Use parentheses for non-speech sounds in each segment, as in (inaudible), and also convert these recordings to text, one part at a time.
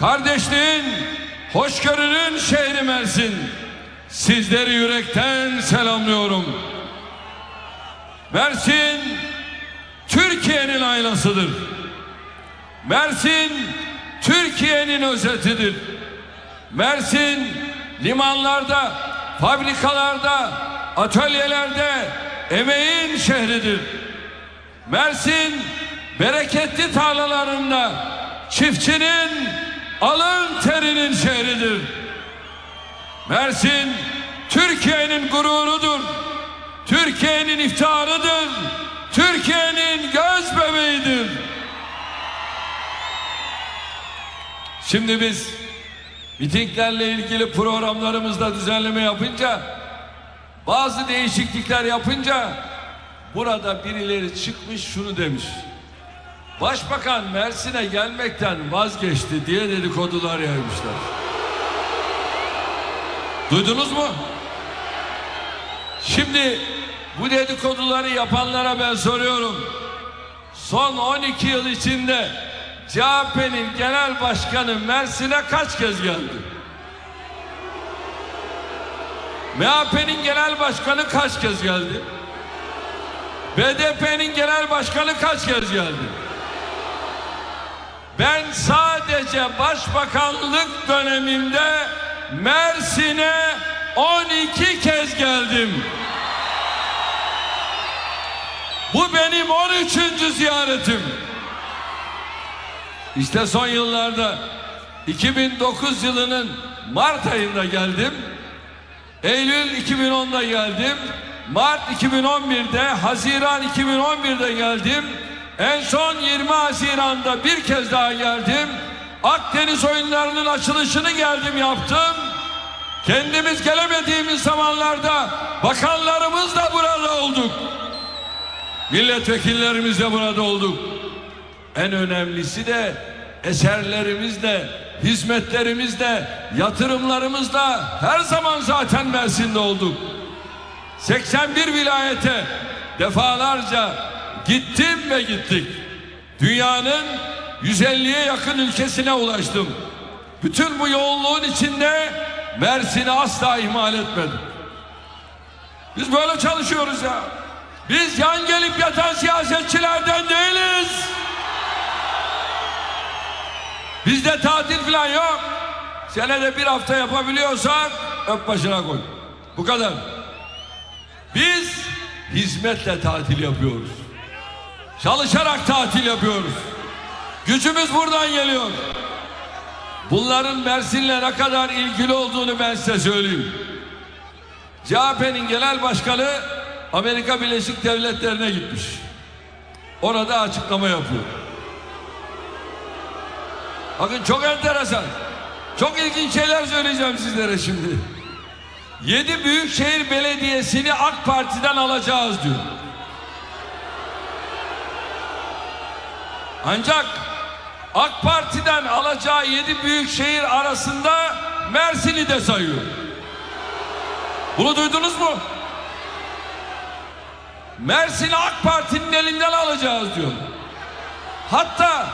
Kardeşliğin, hoşgörünün şehri Mersin. Sizleri yürekten selamlıyorum. Mersin, Türkiye'nin aynasıdır. Mersin, Türkiye'nin özetidir. Mersin, limanlarda, fabrikalarda, atölyelerde emeğin şehridir. Mersin, bereketli tarlalarında çiftçinin alın terinin şehridir. Mersin Türkiye'nin gururudur. Türkiye'nin iftiharıdır. Türkiye'nin göz bebeğidir. Şimdi biz mitinglerle ilgili programlarımızda düzenleme yapınca bazı değişiklikler yapınca burada birileri çıkmış şunu demiş. Başbakan Mersin'e gelmekten vazgeçti diye dedikodular yaymışlar. Duydunuz mu? Şimdi bu dedikoduları yapanlara ben soruyorum. Son 12 yıl içinde CHP'nin genel başkanı Mersin'e kaç kez geldi? MHP'nin genel başkanı kaç kez geldi? BDP'nin genel başkanı kaç kez geldi? Ben sadece başbakanlık dönemimde Mersin'e 12 kez geldim. Bu benim 13. ziyaretim. İşte son yıllarda 2009 yılının Mart ayında geldim. Eylül 2010'da geldim. Mart 2011'de, Haziran 2011'de geldim. En son 20 Haziran'da bir kez daha geldim. Akdeniz oyunlarının açılışını geldim yaptım. Kendimiz gelemediğimiz zamanlarda bakanlarımız da burada olduk. Milletvekillerimiz de burada olduk. En önemlisi de eserlerimizle, hizmetlerimizle, yatırımlarımızla her zaman zaten Mersin'de olduk. 81 vilayete defalarca gittim ve gittik. Dünyanın 150'ye yakın ülkesine ulaştım. Bütün bu yoğunluğun içinde Mersin'i asla ihmal etmedim. Biz böyle çalışıyoruz ya. Biz yan gelip yatan siyasetçilerden değiliz. Bizde tatil falan yok. Senede bir hafta yapabiliyorsak öp başına koy. Bu kadar. Biz hizmetle tatil yapıyoruz. Çalışarak tatil yapıyoruz. Gücümüz buradan geliyor. Bunların Mersin'le ne kadar ilgili olduğunu ben size söyleyeyim. CHP'nin genel başkanı Amerika Birleşik Devletleri'ne gitmiş. Orada açıklama yapıyor. Bakın çok enteresan. Çok ilginç şeyler söyleyeceğim sizlere şimdi. Yedi Büyükşehir Belediyesi'ni AK Parti'den alacağız diyor. Ancak AK Parti'den alacağı yedi büyükşehir arasında Mersin'i de sayıyor. Bunu duydunuz mu? Mersin'i AK Parti'nin elinden alacağız diyor. Hatta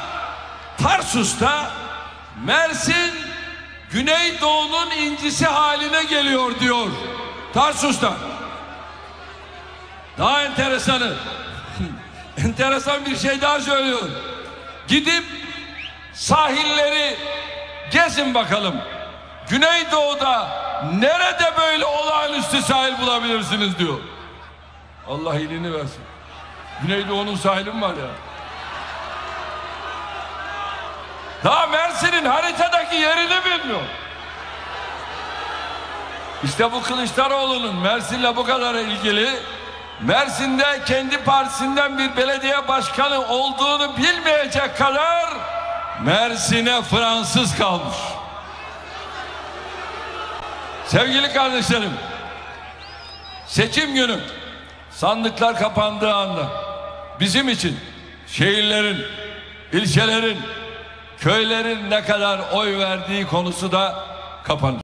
Tarsus'ta Mersin Güneydoğu'nun incisi haline geliyor diyor. Tarsus'ta. Daha enteresanı. (laughs) enteresan bir şey daha söylüyor. Gidip sahilleri gezin bakalım. Güneydoğu'da nerede böyle olağanüstü sahil bulabilirsiniz diyor. Allah iyiliğini versin. Güneydoğu'nun sahili mi var ya? Daha Mersin'in haritadaki yerini bilmiyor. İşte bu Kılıçdaroğlu'nun Mersin'le bu kadar ilgili Mersin'de kendi partisinden bir belediye başkanı olduğunu bilmeyecek kadar Mersin'e Fransız kalmış. Sevgili kardeşlerim, seçim günü sandıklar kapandığı anda bizim için şehirlerin, ilçelerin, köylerin ne kadar oy verdiği konusu da kapanır.